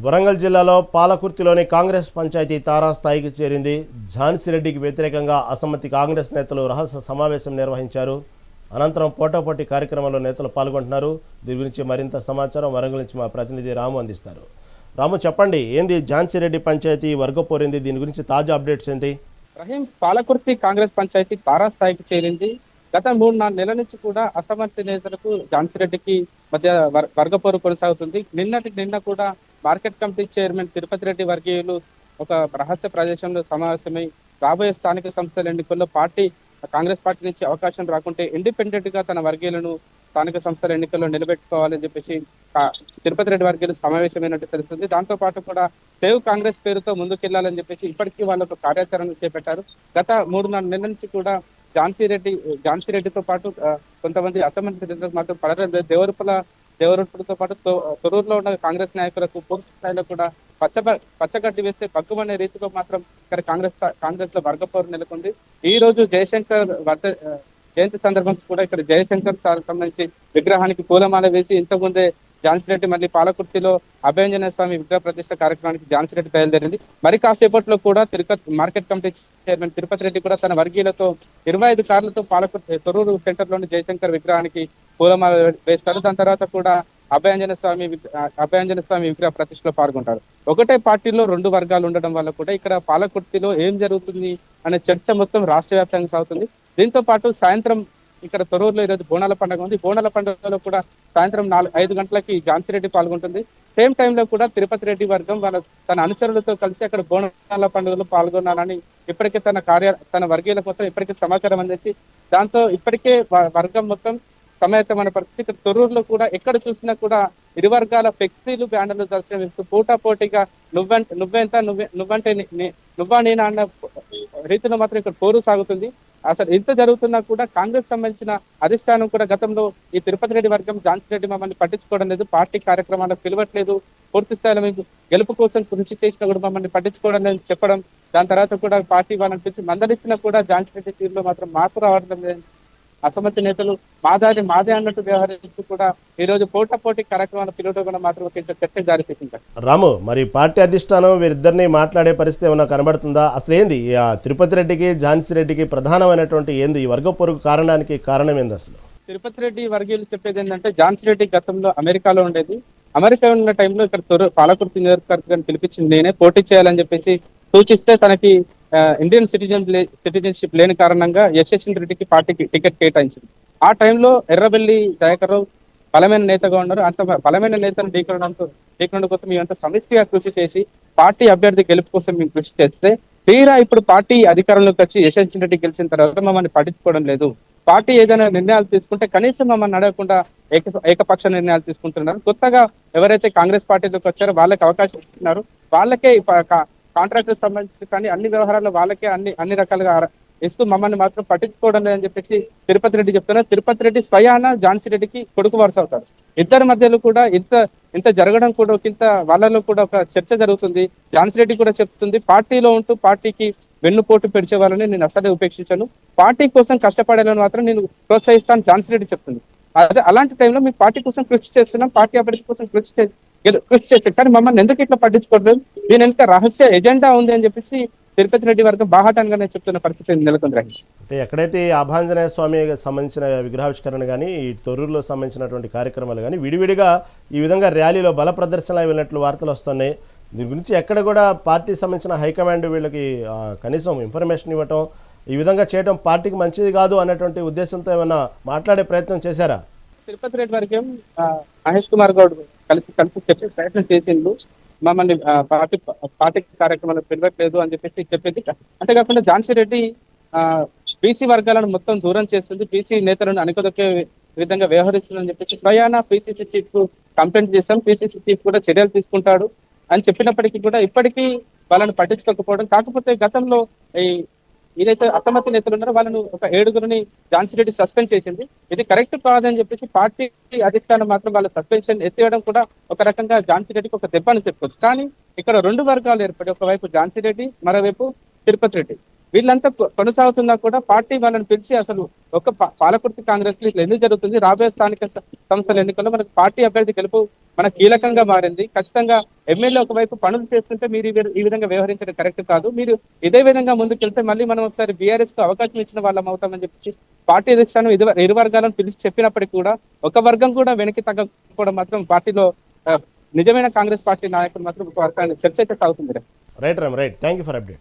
వరంగల్ జిల్లాలో పాలకుర్తిలోని కాంగ్రెస్ పంచాయతీ తారాస్థాయికి చేరింది. ఝాన్సీరెడ్డికి వ్యతిరేకంగా అసమ్మతి కాంగ్రెస్ నేతలు రహస్య సమావేశం నిర్వహించారు. అనంతరం పోటాపోటీ కార్యక్రమంలో నేతలు పాల్గొంటున్నారు. దీని గురించి మరింత సమాచారం వరంగల్ నుంచి మా ప్రతినిధి రాము అందిస్తారు. రాము చెప్పండి ఏంది ఝాన్సీరెడ్డి పంచాయతీ వర్గపోరింది దీని గురించి తాజా అప్డేట్స్ ఏంటి? రహీం పాలకుర్తి కాంగ్రెస్ పంచాయతీ తారాస్థాయికి చేరింది. గత మూడు నాలుగు నెలల నుంచి కూడా అసమర్థ నేతలకు ఝాన్సీరెడ్డికి మధ్య వర్- వర్గపోరు కొనసాగుతుంది. నిన్నటి నిన్న కూడా market committee chairman Tirupati Reddy వర్గీయులు ఒక రహస్య ప్రదేశంలో సమావేశమై రాబోయే స్థానిక సంస్థల ఎన్నికల్లో పార్టీ కాంగ్రెస్ పార్టీ నుంచి అవకాశం రాకుంటే ఇండిపెండెంట్గా తన వర్గీయులను స్థానిక సంస్థల ఎన్నికల్లో నిలబెట్టుకోవాలని చెప్పేసి తిరుపతి రెడ్డి వర్గీయులు సమావేశమైనట్టు తెలుస్తుంది. దాంతో పాటు కూడా సేవ్ కాంగ్రెస్ పేరుతో ముందుకెళ్ళాలని చెప్పేసి ఇప్పటికీ వాళ్ళు ఒక కార్యాచరణ చేపట్టారు. గత మూడు నాలుగు నెలల నుంచి కూడా ఝాన్సీ రెడ్డి ఝాన్సీ రెడ్డితో పాటు కొంతమంది అసెంబ్లీ మాత్రం పడలేదు దేవరపుల దేవరపులతో పాటు తొరూరులో ఉన్న కాంగ్రెస్ నాయకులకు పూర్తి స్థాయిలో కూడా పచ్చ పచ్చగడ్డి వేస్తే పగ్గుమనే రీతిలో మాత్రం ఇక్కడ కాంగ్రెస్ కాంగ్రెస్లో వర్గపోరు నెలకొంది. ఈ రోజు జయశంకర్ వర్ధ జయంతి సందర్భం కూడా ఇక్కడ జయశంకర్ సార్ సంబంధించి విగ్రహానికి పూలమాల వేసి ఇంతకుముందే రెడ్డి మళ్ళీ పాలకుర్తిలో అభ్యంజన స్వామి విగ్రహ ప్రతిష్ట కార్యక్రమానికి ఝాన్సీ రెడ్డి బయలుదేరింది. మరి కాసేపట్లో కూడా Tirupati market committee chairman Tirupati Reddy కూడా తన వర్గీయులతో ఇరవై ఐదు కార్లతో పాలకుర్తి తొర్రూరు సెంటర్లోని జయశంకర్ విగ్రహానికి పూలమాల వేస్తారు. దాని తర్వాత కూడా అభయాంజన స్వామి విగ్ర- అభయాంజన స్వామి విగ్రహ ప్రతిష్టలో పాల్గొంటారు. ఒకటే పార్టీలో రెండు వర్గాలు ఉండడం వల్ల కూడా ఇక్కడ పాలకుర్తిలో ఏం జరుగుతుంది అనే చర్చ మొత్తం రాష్ట్ర వ్యాప్తంగా సాగుతుంది. దీంతో పాటు సాయంత్రం ఇక్కడ తొరూరులో ఈరోజు బోనాల పండుగ ఉంది. బోనాల పండుగలో కూడా సాయంత్రం నాలుగు ఐదు గంటలకి ఝాన్సీ రెడ్డి పాల్గొంటుంది. సేమ్ టైంలో కూడా తిరుపతి రెడ్డి వర్గం వాళ్ళ తన అనుచరులతో కలిసి అక్కడ బోనాల పండుగలో పాల్గొనాలని ఇప్పటికే తన కార్య తన వర్గీయుల మొత్తం ఇప్పటికే సమాచారం అందించి దాంతో ఇప్పటికే వర్గం మొత్తం సమాయత్తమైన పరిస్థితి. ఇక్కడ తొర్రూరులో కూడా ఎక్కడ చూసినా కూడా ఇరు వర్గాల ఫ్లెక్సీలు బ్యానర్లు దర్శనం ఇస్తూ పోటా పోటీగా నువ్వెంట నువ్వెంత నువ్వే నువ్వంటే నువ్వా నేనా అన్న రీతిలో మాత్రం ఇక్కడ పోరు సాగుతుంది. అసలు ఇంత జరుగుతున్నా కూడా కాంగ్రెస్ సంబంధించిన అధిష్టానం కూడా గతంలో ఈ తిరుపతి రెడ్డి వర్గం ఝాన్సీ రెడ్డి మమ్మల్ని పట్టించుకోవడం లేదు పార్టీ కార్యక్రమాలకు పిలవట్లేదు పూర్తి స్థాయిలో మీకు గెలుపు కోసం కృషి చేసినా కూడా మమ్మల్ని పట్టించుకోవడం లేదు చెప్పడం దాని తర్వాత కూడా పార్టీ వాళ్ళని పిలిచి మందలిస్తున్నా కూడా ఝాన్సీ రెడ్డి తీరులో మాత్రం మార్పు రావడం లేదు అసమర్థ నేతలు మాదాది మాదే అన్నట్టు వ్యవహరిస్తూ కూడా ఈ రోజు పోటా పోటీ కార్యక్రమాలు పిలవడం కూడా మాత్రం ఒక చర్చకు దారితీసింది రాము మరి పార్టీ అధిష్టానం వీరిద్దరిని మాట్లాడే పరిస్థితి ఏమైనా కనబడుతుందా? అసలు ఏంది? తిరుపతి రెడ్డికి ఝాన్సీ రెడ్డికి ప్రధానమైనటువంటి ఏంది? ఈ వర్గపోరుకు కారణానికి కారణం ఏంది అసలు? తిరుపతి రెడ్డి వర్గీయులు చెప్పేది ఏంటంటే ఝాన్సీ రెడ్డి గతంలో అమెరికాలో ఉండేది. అమెరికా ఉన్న టైంలో ఇక్కడ పాలకుర్తి నియోజకవర్గాన్ని పిలిపించింది నేనే పోటీ చేయాలని చెప్పేసి సూచిస్తే తనకి ఇండియన్ సిటిజన్ సిటిజన్షిప్ లేని కారణంగా యశస్వి రెడ్డికి పార్టీకి టికెట్ కేటాయించింది. ఆ టైంలో ఎర్రబెల్లి దయాకర్ రావు బలమైన నేతగా ఉన్నారు. అంత బలమైన నేతను ఢీకొనడంతో ఢీకొనడం కోసం మేమంతా సమిష్టిగా కృషి చేసి పార్టీ అభ్యర్థి గెలుపు కోసం మేము కృషి చేస్తే తీరా ఇప్పుడు పార్టీ అధికారంలోకి వచ్చి యశస్వి రెడ్డి గెలిచిన తర్వాత మమ్మల్ని పట్టించుకోవడం లేదు. పార్టీ ఏదైనా నిర్ణయాలు తీసుకుంటే కనీసం మమ్మల్ని అడగకుండా ఏక ఏకపక్ష నిర్ణయాలు తీసుకుంటున్నారు. కొత్తగా ఎవరైతే కాంగ్రెస్ పార్టీలోకి వచ్చారో వాళ్ళకి అవకాశం ఇస్తున్నారు. వాళ్ళకే కాంట్రాక్టర్ సంబంధించి కానీ అన్ని వ్యవహారాలు వాళ్ళకే అన్ని అన్ని రకాలుగా ఇస్తూ మమ్మల్ని మాత్రం పట్టించుకోవడం లేదని చెప్పేసి తిరుపతి రెడ్డి చెప్తున్నారు. తిరుపతి రెడ్డి స్వయాన ఝాన్సీ రెడ్డికి కొడుకు వరుస అవుతారు ఇద్దరి మధ్యలో కూడా ఇంత ఇంత జరగడం కూడా ఒక ఇంత వాళ్ళలో కూడా ఒక చర్చ జరుగుతుంది. ఝాన్సీ రెడ్డి కూడా చెప్తుంది పార్టీలో ఉంటూ పార్టీకి వెన్నుపోటు పెడిచే వాళ్ళని నేను అసలే ఉపేక్షించాను. పార్టీ కోసం కష్టపడాలని మాత్రం నేను ప్రోత్సహిస్తాను ఝాన్సీ రెడ్డి చెప్తుంది. అదే అలాంటి టైంలో మీ పార్టీ కోసం కృషి చేస్తున్నాం పార్టీ అభివృద్ధి కోసం కృషి కృషి చేస్తాం కానీ మమ్మల్ని ఎందుకు ఇట్లా పట్టించుకోవట్లేదు? దీని వెనుక రహస్య ఎజెండా ఉంది అని చెప్పేసి తిరుపతి రెడ్డి వర్గం బాహాటంగానే చెప్తున్న పరిస్థితి నెలకొంది అంటే ఎక్కడైతే ఈ ఆభాంజనేయ స్వామి సంబంధించిన విగ్రహావిష్కరణ కానీ ఈ తొర్రూరులో సంబంధించినటువంటి కార్యక్రమాలు కానీ విడివిడిగా ఈ విధంగా ర్యాలీలో బల ప్రదర్శన వెళ్ళినట్లు వార్తలు వస్తున్నాయి. దీని గురించి ఎక్కడ కూడా పార్టీ సంబంధించిన హైకమాండ్ వీళ్ళకి కనీసం ఇన్ఫర్మేషన్ ఇవ్వటం ఈ విధంగా చేయడం పార్టీకి మంచిది కాదు అన్నటువంటి ఉద్దేశంతో ఏమైనా మాట్లాడే ప్రయత్నం చేశారా? తిరుపతి రెడ్డి వర్గం ఆ, మహేష్ కుమార్ గౌడ్ కలిసి కలిసి చెప్పే ప్రయత్నం చేసిండు. మమ్మల్ని పార్టీ పార్టీ కార్యక్రమాలు పిలవట్లేదు అని చెప్పేసి చెప్పేది. అంతేకాకుండా ఝాన్సీ రెడ్డి బీసీ వర్గాలను మొత్తం దూరం చేస్తుంది. బీసీ నేతలను అణికొదొక్కే విధంగా వ్యవహరిస్తుందని చెప్పేసి స్వయాన పిసిసి చీఫ్కు కంప్లైంట్ చేస్తాం. పిసిసి చీఫ్ కూడా చర్యలు తీసుకుంటాడు అని చెప్పినప్పటికీ కూడా ఇప్పటికీ వాళ్ళని పట్టించుకోకపోవడం. కాకపోతే గతంలో ఈ ఏదైతే అసమ్మతి నేతలు ఉన్నారో వాళ్ళను ఒక ఏడుగురిని ఝాన్సీ రెడ్డి సస్పెండ్ చేసింది. ఇది కరెక్ట్ కాదని చెప్పేసి పార్టీ అధిష్టానం మాత్రం వాళ్ళ సస్పెన్షన్ ఎత్తేయడం కూడా ఒక రకంగా ఝాన్సీ రెడ్డికి ఒక దెబ్బ అని చెప్పుకోవచ్చు. కానీ ఇక్కడ రెండు వర్గాలు ఏర్పడి ఒకవైపు ఝాన్సీ రెడ్డి మరోవైపు తిరుపతి రెడ్డి. వీళ్ళంతా కొనసాగుతున్నా కూడా పార్టీ వాళ్ళని పిలిచి అసలు ఒక పాలకుర్తి కాంగ్రెస్లో ఇట్లా ఎందుకు జరుగుతుంది? రాబోయే స్థానిక సంస్థల ఎన్నికల్లో మనకు పార్టీ అభ్యర్థి గెలుపు మన కీలకంగా మారింది. ఖచ్చితంగా ఎమ్మెల్యే ఒకవైపు పనులు చేస్తుంటే మీరు ఈ విధంగా వ్యవహరించడం కరెక్ట్ కాదు. మీరు ఇదే విధంగా ముందుకెళ్తే మళ్ళీ మనం ఒకసారి బీఆర్ఎస్కు అవకాశం ఇచ్చిన వాళ్ళం అవుతామని చెప్పి పార్టీ అధ్యక్షులను ఇరు వర్గాలను పిలిచి చెప్పినప్పటికీ కూడా ఒక వర్గం కూడా వెనక్కి తగ్గకపోవడం మాత్రం పార్టీలో నిజమైన కాంగ్రెస్ పార్టీ నాయకులు మాత్రం ఒక వర్గాన్ని చర్చ అయితే సాగుతుంది right Ram right. Thank you for update.